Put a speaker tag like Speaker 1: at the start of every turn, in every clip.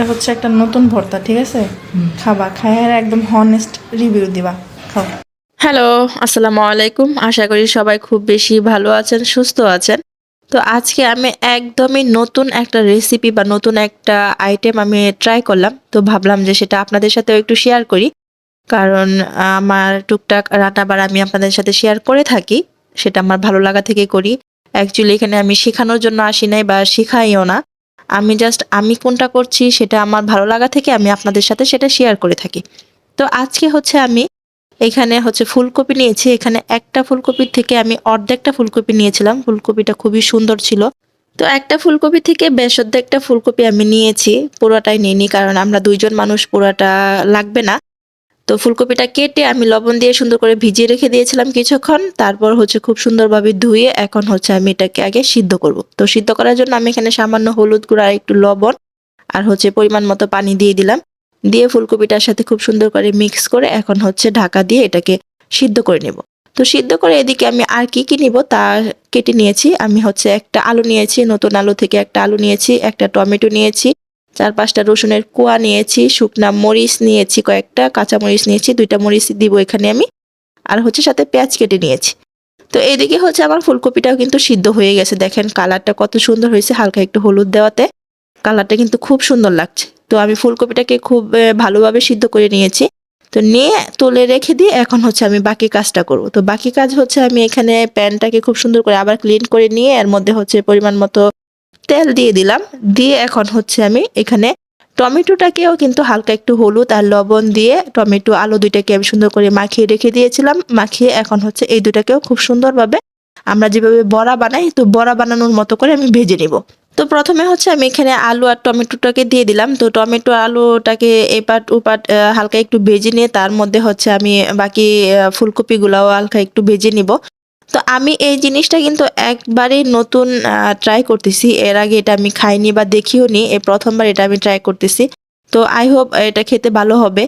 Speaker 1: এটা হচ্ছে একটা নতুন ভর্তা ঠিক আছে? খাবা খায় আর একদম হনেস্ট রিভিউ দিবা খাও।
Speaker 2: হ্যালো আসসালামু আলাইকুম। আশা করি সবাই খুব বেশি ভালো আছেন সুস্থ আছেন। তো আজকে আমি একদমই নতুন একটা রেসিপি বা নতুন একটা আইটেম আমি ট্রাই করলাম। তো ভাবলাম যে সেটা আপনাদের সাথেও একটু শেয়ার করি। কারণ আমার টুকটাক রান্নাবার আমি আপনাদের সাথে শেয়ার করে থাকি। সেটা আমার ভালো লাগা থেকে করি। অ্যাকচুয়ালি এখানে আমি শেখানোর জন্য আসি নাই বা শেখাইও না। আমি জাস্ট আমি কোনটা করছি সেটা আমার ভালো লাগা থেকে আমি আপনাদের সাথে সেটা শেয়ার করে থাকি। তো আজকে হচ্ছে আমি এখানে হচ্ছে ফুলকপি নিয়েছি। এখানে একটা ফুলকপির থেকে আমি অর্ধেকটা ফুলকপি নিয়েছিলাম। ফুলকপিটা খুবই সুন্দর ছিল। তো একটা ফুলকপি থেকে বেশ অর্ধেকটা ফুলকপি আমি নিয়েছি। পুরোটাই নিইনি, কারণ আমরা দুইজন মানুষ, পুরোটা লাগবে না। তো ফুলকপিটা কেটে আমি লবণ দিয়ে সুন্দর করে ভিজিয়ে রেখে দিয়েছিলাম কিছুক্ষণ। তারপর হচ্ছে খুব সুন্দরভাবে ধুয়ে এখন হচ্ছে আমি এটাকে আগে সিদ্ধ করব। তো সিদ্ধ করার জন্য আমি এখানে সামান্য হলুদ গুঁড়া আর একটু লবণ আর হচ্ছে পরিমাণ মতো পানি দিয়ে দিলাম। দিয়ে ফুলকপিটার সাথে খুব সুন্দর করে মিক্স করে এখন হচ্ছে ঢাকা দিয়ে এটাকে সিদ্ধ করে নেব। তো সিদ্ধ করে এদিকে আমি আর কি কি নিব তা কেটে নিয়েছি। আমি হচ্ছে একটা আলু নিয়েছি, নতুন আলু থেকে একটা আলু নিয়েছি, একটা টমেটো নিয়েছি। চার পাঁচটা রসুনের কোয়া নিয়েছি, শুকনা মরিচ নিয়েছি কয়েকটা, কাঁচা মরিচ নিয়েছি, দুইটা মরিচ দিব এখানে আমি, আর হচ্ছে সাথে পেঁয়াজ কেটে নিয়েছি। তো এদিকে হচ্ছে আমার ফুলকপিটাও কিন্তু সিদ্ধ হয়ে গেছে, দেখেন কালারটা কত সুন্দর হয়েছে, হালকা একটু হলুদ দেওয়াতে, কালারটা কিন্তু খুব সুন্দর লাগছে। তো আমি ফুলকপিটাকে খুব ভালোভাবে সিদ্ধ করে নিয়েছি। তো নিয়ে তুলে রেখে দিয়ে এখন হচ্ছে আমি বাকি কাজটা করব। তো বাকি কাজ হচ্ছে আমি এখানে প্যানটাকে খুব সুন্দর করে আবার ক্লিন করে নিয়ে, এর মধ্যে হচ্ছে পরিমাণ মতো তেল দিয়ে দিলাম। দিয়ে এখন হচ্ছে আমি এখানে টমেটোটাকেও কিন্তু হালকা একটু হলুদ আর লবণ দিয়ে টমেটো আলু দুইটাকে আমি সুন্দর করে মাখিয়ে রেখে দিয়েছিলাম। মাখিয়ে এখন হচ্ছে এই দুটাকেও খুব সুন্দরভাবে আমরা যেভাবে বড়া বানাই, তো বড়া বানানোর মতো করে আমি ভেজে নিব। তো প্রথমে হচ্ছে আমি এখানে আলু আর টমেটোটাকে দিয়ে দিলাম। তো টমেটো আলুটাকে এপাট ওপাট হালকা একটু ভেজে নিয়ে তার মধ্যে হচ্ছে আমি বাকি ফুলকপিগুলাও হালকা একটু ভেজে নিব। তো আমি এই জিনিসটা কিন্তু একবারেই নতুন ট্রাই করতেছি। এর আগে এটা আমি খাইনি বা দেখিও নি এই প্রথমবার এটা আমি ট্রাই করতেছি। তো আই হোপ এটা খেতে ভালো হবে।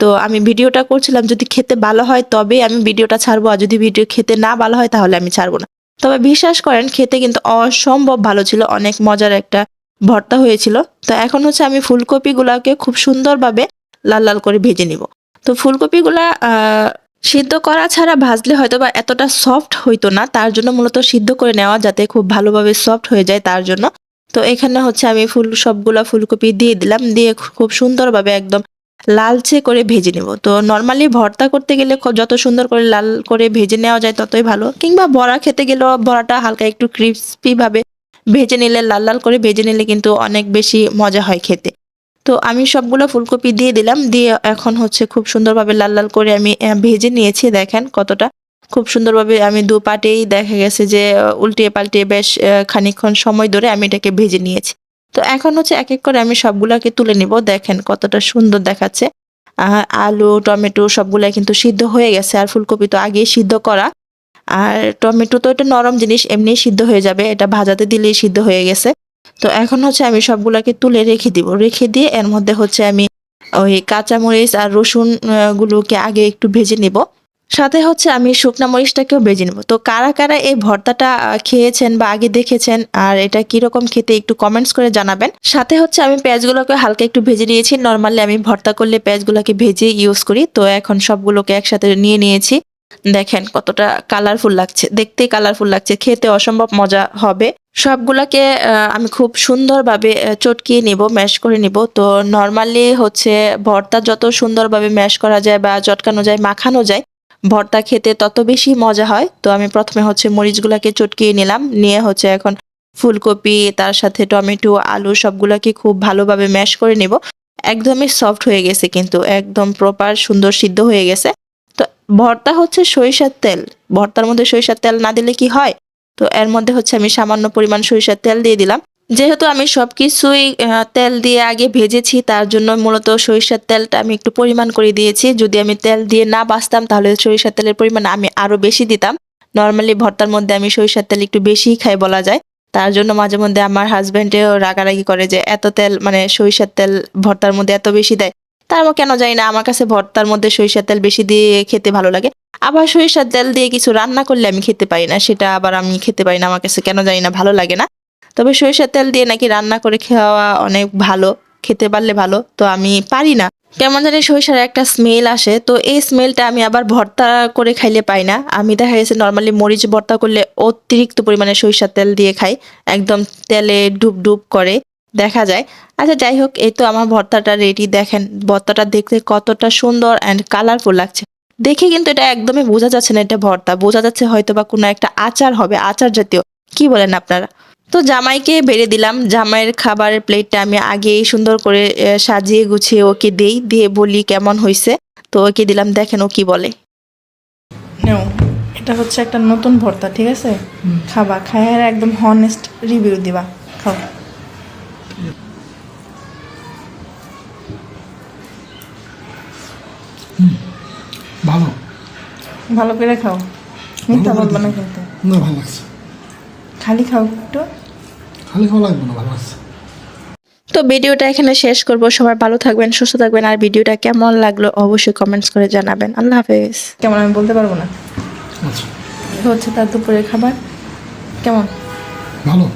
Speaker 2: তো আমি ভিডিওটা করছিলাম, যদি খেতে ভালো হয় তবে আমি ভিডিওটা ছাড়বো, আর যদি ভিডিও খেতে না ভালো হয় তাহলে আমি ছাড়বো না। তবে বিশ্বাস করেন, খেতে কিন্তু অসম্ভব ভালো ছিল, অনেক মজার একটা ভর্তা হয়েছিল। তো এখন হচ্ছে আমি ফুলকপিগুলাকে খুব সুন্দরভাবে লাল লাল করে ভেজে নিব। তো ফুলকপিগুলা সিদ্ধ করা ছাড়া ভাজলে হয়তো বা এতটা সফট হইতো না, তার জন্য মূলত সিদ্ধ করে নেওয়া যাতে খুব ভালোভাবে সফট হয়ে যায় তার জন্য। তো এখানে হচ্ছে আমি ফুল, সবগুলা ফুলকপি দিয়ে দিলাম, দিয়ে খুব সুন্দরভাবে একদম লালচে করে ভেজে নেব। তো নর্মালি ভর্তা করতে গেলে যত সুন্দর করে লাল করে ভেজে নেওয়া যায় ততই ভালো। কিংবা বড়া খেতে গেলেও বড়াটা হালকা একটু ক্রিস্পিভাবে ভেজে নিলে, লাল লাল করে ভেজে নিলে কিন্তু অনেক বেশি মজা হয় খেতে। তো আমি সবগুলো ফুলকপি দিয়ে দিলাম। দিয়ে এখন হচ্ছে খুব সুন্দরভাবে লাল লাল করে আমি ভেজে নিয়েছি দেখেন কতটা। খুব সুন্দরভাবে আমি দু পাটেই দেখা গেছে যে উল্টিয়ে পাল্টিয়ে বেশ আহ, খানিকক্ষণ সময় ধরে আমি এটাকে ভেজে নিয়েছি। তো এখন হচ্ছে এক এক করে আমি সবগুলোকে তুলে নিব। দেখেন কতটা সুন্দর দেখাচ্ছে। আলু টমেটো সবগুলাই কিন্তু সিদ্ধ হয়ে গেছে। আর ফুলকপি তো আগেই সিদ্ধ করা। আর টমেটো তো এটা নরম জিনিস এমনি সিদ্ধ হয়ে যাবে। এটা ভাজাতে দিলেই সিদ্ধ হয়ে গেছে। তো এখন হচ্ছে আমি সবগুলাকে তুলে রেখে দিব। রেখে দিয়ে এর মধ্যে হচ্ছে আমি ওই কাঁচামরিচ আর রসুন গুলোকে আগে একটু ভেজে নিব। সাথে হচ্ছে আমি শুকনা মরিচটাকেও ভেজে নেব। তো কারা কারা এই ভর্তাটা খেয়েছেন বা আগে দেখেছেন আর এটা কীরকম খেতে একটু কমেন্টস করে জানাবেন। সাথে হচ্ছে আমি পেঁয়াজগুলোকে হালকা একটু ভেজে নিয়েছি। নর্মালি আমি ভর্তা করলে পেঁয়াজগুলোকে ভেজে ইউজ করি। তো এখন সবগুলোকে একসাথে নিয়ে নিয়েছি। দেখেন কতটা কালারফুল লাগছে। দেখতে কালারফুল লাগছে, খেতে অসম্ভব মজা হবে। সবগুলাকে আমি খুব সুন্দরভাবে চটকিয়ে নিব ম্যাশ করে নিব। তো নর্মালি হচ্ছে ভর্তা যত সুন্দরভাবে ম্যাশ করা যায় বা চটকানো যায়, মাখানো যায়, ভর্তা খেতে তত বেশি মজা হয়। তো আমি প্রথমে হচ্ছে মরিচগুলাকে চটকিয়ে নিলাম। নিয়ে হচ্ছে এখন ফুলকপি, তার সাথে টমেটো, আলু সবগুলাকে খুব ভালোভাবে ম্যাশ করে নেব। একদমই সফট হয়ে গেছে কিন্তু, একদম প্রপার সুন্দর সিদ্ধ হয়ে গেছে। ভর্তা হচ্ছে সরিষার তেল। ভর্তার মধ্যে সরিষার তেল না দিলে কি হয়? তো এর মধ্যে হচ্ছে আমি সামান্য পরিমাণ সরিষার তেল দিয়ে দিলাম। যেহেতু আমি সব কিছুই তেল দিয়ে আগে ভেজেছি, তার জন্য মূলত সরিষার তেলটা আমি একটু পরিমাণ করে দিয়েছি। যদি আমি তেল দিয়ে না বাঁচতাম, তাহলে সরিষার তেলের পরিমাণ আমি আরও বেশি দিতাম। নর্মালি ভর্তার মধ্যে আমি সরিষার তেল একটু বেশিই খাই বলা যায়। তার জন্য মাঝে মধ্যে আমার হাজব্যান্ডেও রাগারাগি করে যে, এত তেল মানে সরিষার তেল ভর্তার মধ্যে এত বেশি দেয়। তার কেন জানি না, আমার কাছে ভর্তার মধ্যে সরিষার তেল বেশি দিয়ে খেতে ভালো লাগে। আবার সরিষার তেল দিয়ে কিছু রান্না করলে আমি খেতে পারি না, সেটা আবার আমি খেতে পারি না, আমার কাছে কেন জানি না, ভালো লাগে না। তবে সরিষার তেল দিয়ে নাকি রান্না করে খাওয়া অনেক ভালো, খেতে পারলে ভালো, তো আমি পারি না। কেমন জানি সরিষার একটা স্মেল আসে, তো এই স্মেলটা আমি আবার ভর্তা করে খাইলে পাই না। আমি দেখা গেছে নর্মালি মরিচ ভর্তা করলে অতিরিক্ত পরিমাণে সরিষার তেল দিয়ে খাই, একদম তেলে ডুব ডুব করে। দেখা যায়। আচ্ছা যাই হোক এই তো আমার ভর্তাটা রেডি দেখেন ভর্তাটা দেখতে কতটা সুন্দর অ্যান্ড কালারফুল লাগছে। দেখে কিন্তু এটা একদমই বোঝা যাচ্ছে না এটা ভর্তা। বোঝা যাচ্ছে হয়তো বা কোনো একটা আচার হবে আচার জাতীয়। কি বলেন আপনারা? তো জামাইকে বেড়ে দিলাম। জামাইয়ের খাবারের প্লেটটা আমি আগেই সুন্দর করে সাজিয়ে গুছিয়ে ওকে দেই। দিয়ে বলি কেমন হয়েছে তো ওকে দিলাম দেখেন ও কি বলে।
Speaker 1: এটা হচ্ছে একটা নতুন ভর্তা ঠিক আছে? খাবা খায় একদম হনেস্ট রিভিউ দিবা। খাও।
Speaker 3: ভালো।
Speaker 1: ভালো করে খাও। মিথ্যা
Speaker 3: ভালো
Speaker 1: বলব না কিন্তু
Speaker 3: না ভালো লাগছে।
Speaker 1: খালি খাও একটু।
Speaker 3: খালি খাওয়া লাগবে না ভালো লাগছে।
Speaker 2: তো ভিডিওটা এখানে শেষ করব। সবাই ভালো থাকবেন সুস্থ থাকবেন। আর ভিডিওটা কেমন লাগল অবশ্যই কমেন্টস করে জানাবেন। আল্লাহ হাফেজ।
Speaker 1: কেমন আমি বলতে পারব না?
Speaker 3: আচ্ছা।
Speaker 1: হচ্ছে তার দুপুরের খাবার। কেমন?
Speaker 3: ভালো।